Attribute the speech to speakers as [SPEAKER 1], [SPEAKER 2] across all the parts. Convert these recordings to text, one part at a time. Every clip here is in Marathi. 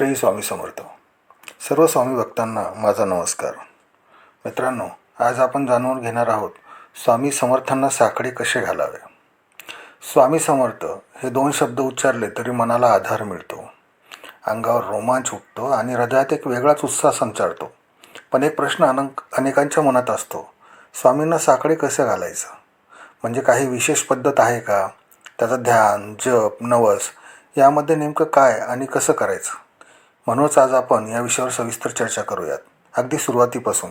[SPEAKER 1] श्री स्वामी समर्थ. सर्व स्वामी भक्तांना माझा नमस्कार. मित्रांनो आज आपण जाणून घेणार आहोत स्वामी समर्थांना साखळी कसे घालावे? स्वामी समर्थ हे दोन शब्द उच्चारले तरी मनाला आधार मिळतो. अंगावर रोमांच उठतो आणि हृदयात एक वेगळाच उत्साह संचारतो. पण एक प्रश्न अनंक अनेकांच्या मनात असतो स्वामींना साखळी कसं घालायचं? म्हणजे काही विशेष पद्धत आहे का? त्याचं ध्यान जप नवस यामध्ये नेमकं काय आणि कसं करायचं? म्हणूनच आज आपण या विषयावर सविस्तर चर्चा करूयात. अगदी सुरुवातीपासून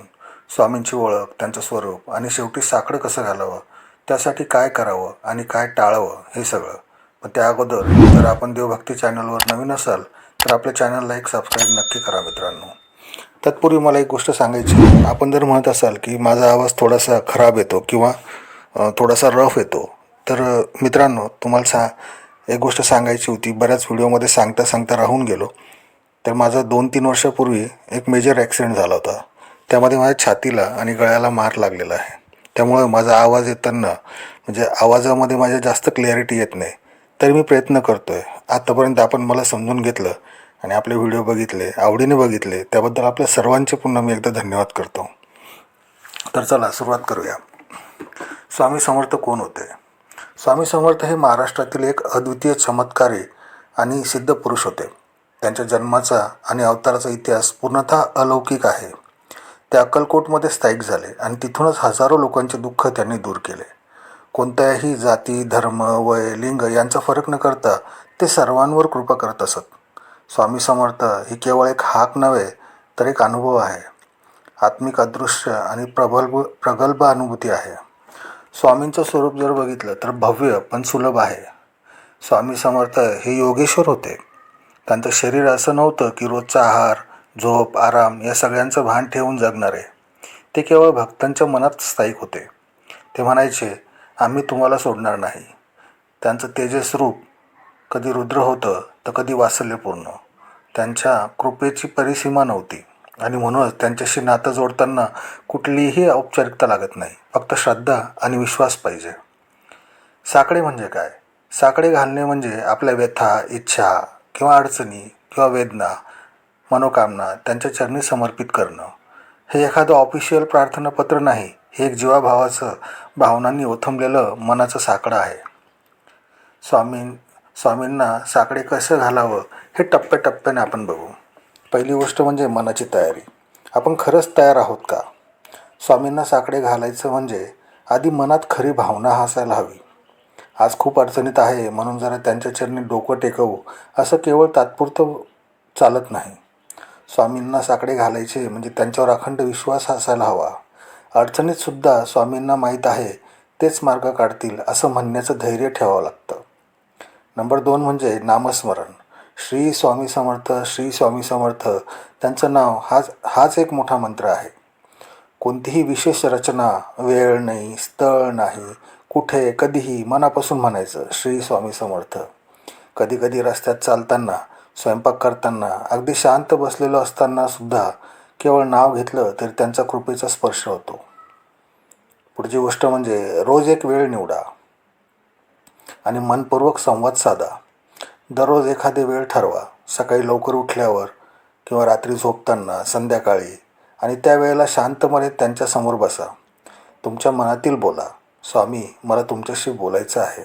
[SPEAKER 1] स्वामींची ओळख त्यांचं स्वरूप आणि शेवटी साकडं कसं घालावं त्यासाठी काय करावं आणि काय टाळावं हे सगळं. पण त्या अगोदर जर आपण देवभक्ती चॅनलवर नवीन असाल तर आपल्या चॅनलला एक सबस्क्राईब नक्की करा मित्रांनो. तत्पूर्वी मला एक गोष्ट सांगायची आपण जर म्हणत असाल की माझा आवाज थोडासा खराब येतो किंवा थोडासा रफ येतो तर मित्रांनो तुम्हाला सा एक गोष्ट सांगायची होती. बऱ्याच व्हिडिओमध्ये सांगता सांगता राहून गेलो. तर माझा दोन तीन वर्षापूर्वी एक मेजर ॲक्सिडेंट झाला होता. त्यामध्ये माझ्या छातीला आणि गळ्याला मार लागलेला आहे. त्यामुळं माझा आवाज येताना म्हणजे आवाजामध्ये माझ्या जास्त क्लॅरिटी येत नाही. तरी मी प्रयत्न करतो आहे आत्तापर्यंत आपण मला समजून घेतलं आणि आपले व्हिडिओ बघितले आवडीने बघितले त्याबद्दल आपल्या सर्वांचे पुन्हा मी एकदा धन्यवाद करतो. तर चला सुरुवात करूया. स्वामी समर्थ कोण होते? स्वामी समर्थ हे महाराष्ट्रातील एक अद्वितीय चमत्कारी आणि सिद्ध पुरुष होते. त्यांच्या जन्माचा आणि अवताराचा इतिहास पूर्णतः अलौकिक आहे. ते अक्कलकोटमध्ये स्थायिक झाले आणि तिथूनच हजारो लोकांचे दुःख त्यांनी दूर केले. कोणत्याही जाती धर्म वय लिंग यांचा फरक न करता ते सर्वांवर कृपा करत असत. स्वामी समर्थ ही केवळ एक हाक नव्हे तर एक अनुभव आहे. आत्मिक अदृश्य आणि प्रबल्भ प्रगल्भ अनुभूती आहे. स्वामींचं स्वरूप जर बघितलं तर भव्य पण सुलभ आहे. स्वामी समर्थ हे योगेश्वर होते. त्यांचं शरीर असं नव्हतं की रोजचा आहार झोप आराम या सगळ्यांचं भान ठेवून जगणारे ते केवळ भक्तांच्या मनात स्थायिक होते. ते म्हणायचे आम्ही तुम्हाला सोडणार नाही. त्यांचं तेजस रूप कधी रुद्र होतं तर कधी वात्सल्यपूर्ण. त्यांच्या कृपेची परिसीमा नव्हती. आणि म्हणूनच त्यांच्याशी नातं जोडताना कुठलीही औपचारिकता लागत नाही. फक्त श्रद्धा आणि विश्वास पाहिजे. साकडे म्हणजे काय? साकडे घालणे म्हणजे आपल्या व्यथा इच्छा किंवा अडचणी किंवा वेदना मनोकामना त्यांच्या चरणी समर्पित करणं. हे एखादं ऑफिशियल प्रार्थनापत्र नाही हे एक जीवाभावाचं भावनांनी ओथंबलेलं मनाचं साकडं आहे. स्वामी स्वामींना साकडे कसं घालावं हे टप्प्याटप्प्याने आपण बघू. पहिली गोष्ट म्हणजे मनाची तयारी. आपण खरंच तयार आहोत का? स्वामींना साकडे घालायचं म्हणजे आधी मनात खरी भावना असायला हवी. आज खूप अडचणीत आहे म्हणून जरा त्यांच्या चरणी डोकं टेकवू. असं केवळ तात्पुरतं चालत नाही. स्वामींना साकडे घालायचे म्हणजे त्यांच्यावर अखंड विश्वास असायला हवा. अडचणीतसुद्धा स्वामींना माहीत आहे तेच मार्ग काढतील असं म्हणण्याचं धैर्य ठेवावं लागतं. नंबर दोन म्हणजे नामस्मरण. श्री स्वामी समर्थ श्री स्वामी समर्थ त्यांचं नाव हाच हाच एक मोठा मंत्र आहे. कोणतीही विशेष रचना वेळ नाही स्थळ नाही कुठे कधीही मनापासून म्हणायचं श्री स्वामी समर्थ. कधीकधी रस्त्यात चालताना स्वयंपाक करताना अगदी शांत बसलेलो असताना सुद्धा केवळ नाव घेतलं तरी त्यांचा कृपेचा स्पर्श होतो. पुढची गोष्ट म्हणजे रोज एक वेळ निवडा आणि मनपूर्वक संवाद साधा. दररोज एखादे वेळ ठरवा. सकाळी लवकर उठल्यावर किंवा रात्री झोपताना संध्याकाळी आणि त्यावेळेला शांतपणे त्यांच्यासमोर बसा. तुमच्या मनातील बोला. स्वामी मला तुमच्याशी बोलायचं आहे.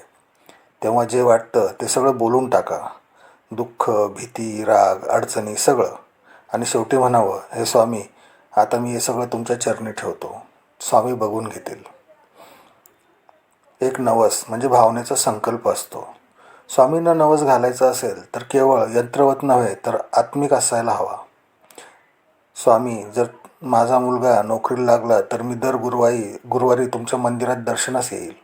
[SPEAKER 1] तेव्हा जे वाटतं ते सगळं बोलून टाका. दुःख भीती राग अडचणी सगळं. आणि शेवटी म्हणावं हे स्वामी आता मी हे सगळं तुमच्या चरणी ठेवतो. स्वामी बघून घेतील. एक नवस म्हणजे भावनेचा संकल्प असतो. स्वामींना नवस घालायचा असेल तर केवळ यंत्रवत नव्हे तर आत्मिक असायला हवा. स्वामी जर माझा मुलगा नोकरीला लागला तर मी दर गुरुवारी गुरुवारी तुमच्या मंदिरात दर्शनास येईल.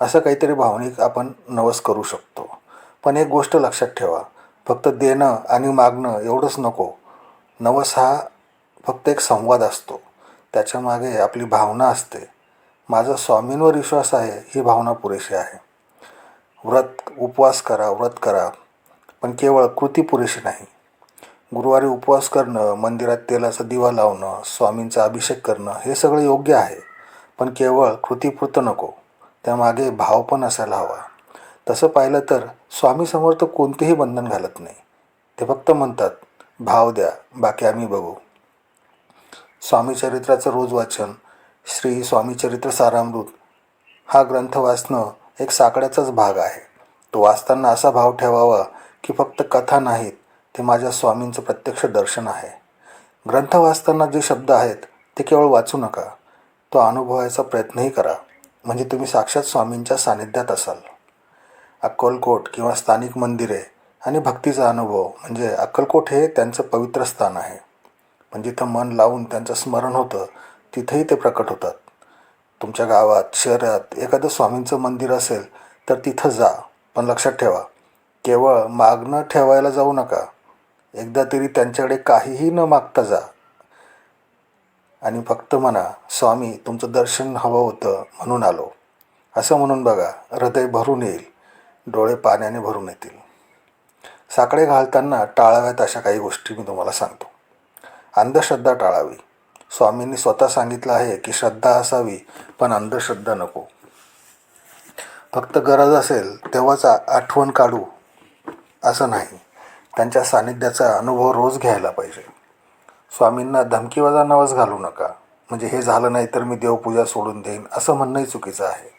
[SPEAKER 1] असं काहीतरी भावनिक आपण नवस करू शकतो. पण एक गोष्ट लक्षात ठेवा फक्त देणं आणि मागणं एवढंच नको. नवस हा फक्त एक संवाद असतो. त्याच्यामागे आपली भावना असते. माझा स्वामींवर विश्वास आहे ही भावना पुरेशी आहे. व्रत उपवास करा व्रत करा. पण केवळ कृती पुरेशी नाही. गुरुवारी उपवास करणं मंदिरात तेलाचा दिवा लावणं स्वामींचा अभिषेक करणं हे सगळं योग्य आहे. पण केवळ कृतीपुरतं नको. त्यामागे भाव पण असायला हवा. तसं पाहिलं तर स्वामी समर्थ कोणतेही बंधन घालत नाही. ते फक्त म्हणतात भाव द्या बाकी आम्ही बघू. स्वामी चरित्राचं रोज वाचन श्री स्वामी चरित्र सारामृत हा ग्रंथ वाचणं एक साकड्याचाच भाग आहे. तो वाचताना असा भाव ठेवावा की फक्त कथा नाहीत ते माझ्या स्वामींचं प्रत्यक्ष दर्शन आहे. ग्रंथ वाचताना जे शब्द आहेत ते केवळ वाचू नका. तो अनुभवायचा प्रयत्नही करा. म्हणजे तुम्ही साक्षात स्वामींच्या सानिध्यात असाल. अक्कलकोट किंवा स्थानिक मंदिरे आणि भक्तीचा अनुभव म्हणजे अक्कलकोट हे त्यांचं पवित्र स्थान आहे. म्हणजे पण जिथं मन लावून त्यांचं स्मरण होतं तिथेही ते प्रकट होतात. तुमच्या गावात शहरात एखादं स्वामींचं मंदिर असेल तर तिथं जा. पण लक्षात ठेवा केवळ मागणं ठेवायला जाऊ नका. एकदा तरी त्यांच्याकडे काहीही न मागता जा. आणि फक्त म्हणा स्वामी तुमचं दर्शन हवं होतं म्हणून आलो. असं म्हणून बघा हृदय भरून येईल डोळे पाण्याने भरून येतील. साकडे घालताना टाळाव्यात अशा काही गोष्टी मी तुम्हाला सांगतो. अंधश्रद्धा टाळावी. स्वामींनी स्वतः सांगितलं आहे की श्रद्धा असावी पण अंधश्रद्धा नको. फक्त गरज असेल तेव्हाच आठवण काढू असं नाही. त्यांच्या सानिध्याचा अनुभव रोज घ्यायला पाहिजे. स्वामींना धमकीवाजा नवस घालू नका. म्हणजे हे झालं नाही तर मी देवपूजा सोडून देईन असं म्हणणंही चुकीचं आहे.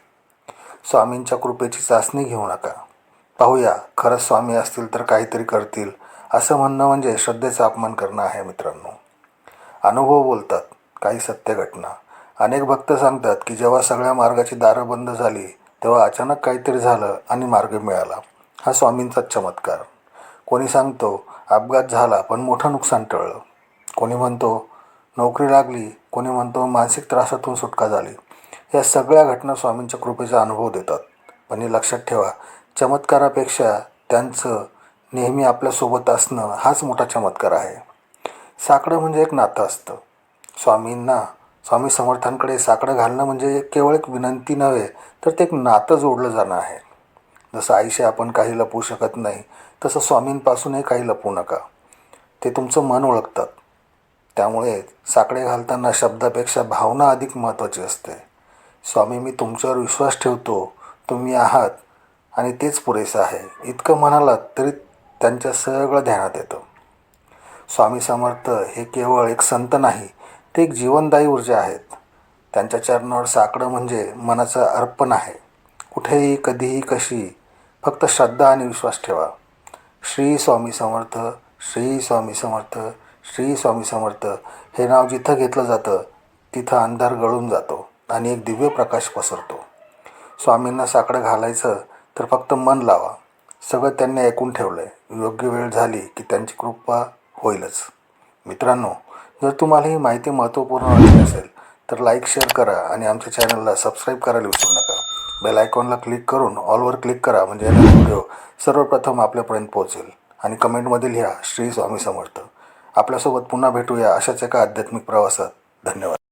[SPEAKER 1] स्वामींच्या कृपेची चाचणी घेऊ नका. पाहूया खरंच स्वामी असतील तर काहीतरी करतील असं म्हणणं म्हणजे श्रद्धेचा अपमान करणं आहे मित्रांनो. अनुभव बोलतात काही सत्य घटना. अनेक भक्त सांगतात की जेव्हा सगळ्या मार्गाची दारं बंद झाली तेव्हा अचानक काहीतरी झालं आणि मार्ग मिळाला. हा स्वामींचाच चमत्कार. कोणी सांगतो अपघात झाला पण मोठं नुकसान टळलं. कोणी म्हणतो नोकरी लागली कोणी म्हणतो मानसिक त्रासातून सुटका झाली. या सगळ्या घटना स्वामींच्या कृपेचा अनुभव देतात. पण हे लक्षात ठेवा चमत्कारापेक्षा त्यांचं नेहमी आपल्यासोबत असणं हाच मोठा चमत्कार आहे. साकडं म्हणजे एक नातं असतं. स्वामींना स्वामी समर्थांकडे साकडं घालणं म्हणजे केवळ एक विनंती नव्हे तर ते एक नातं जोडलं जाणं आहे. जसं आईशी आपण काही लपवू शकत नाही तसं स्वामींपासूनही काही लपवू नका. ते तुमचं मन ओळखतात. त्यामुळे साकडे घालताना शब्दापेक्षा भावना अधिक महत्त्वाची असते. स्वामी मी तुमच्यावर विश्वास ठेवतो. तुम्ही आहात आणि तेच पुरेसं आहे. इतकं म्हणालात तरी त्यांच्या सगळं ध्यानात येतं. स्वामी समर्थ हे केवळ एक संत नाही ते एक जीवनदायी ऊर्जा आहेत. त्यांच्या चरणावर साकडं म्हणजे मनाचं अर्पण आहे. कुठेही कधीही कशी फक्त श्रद्धा आणि विश्वास ठेवा. श्री स्वामी समर्थ श्री स्वामी समर्थ श्री स्वामी समर्थ. हे नाव जिथं घेतलं जातं तिथं अंधार गळून जातो आणि एक दिव्य प्रकाश पसरतो. स्वामींना साकडं घालायचं तर फक्त मन लावा. सगळं त्यांनी ऐकून ठेवलं आहे योग्य वेळ झाली की त्यांची कृपा होईलच. मित्रांनो जर तुम्हाला ही माहिती महत्त्वपूर्ण वाटली असेल तर लाईक शेअर करा आणि आमच्या चॅनलला सबस्क्राईब करायला विसरू नका. बेल आयकॉनला क्लिक करून ऑलवर क्लिक करा म्हणजे येणारा व्हिडिओ सर्वप्रथम आपल्यापर्यंत पोहोचेल. आणि कमेंटमध्ये लिहा श्री स्वामी समर्थ. आपल्यासोबत पुन्हा भेटूया अशाच एका आध्यात्मिक प्रवासात. धन्यवाद.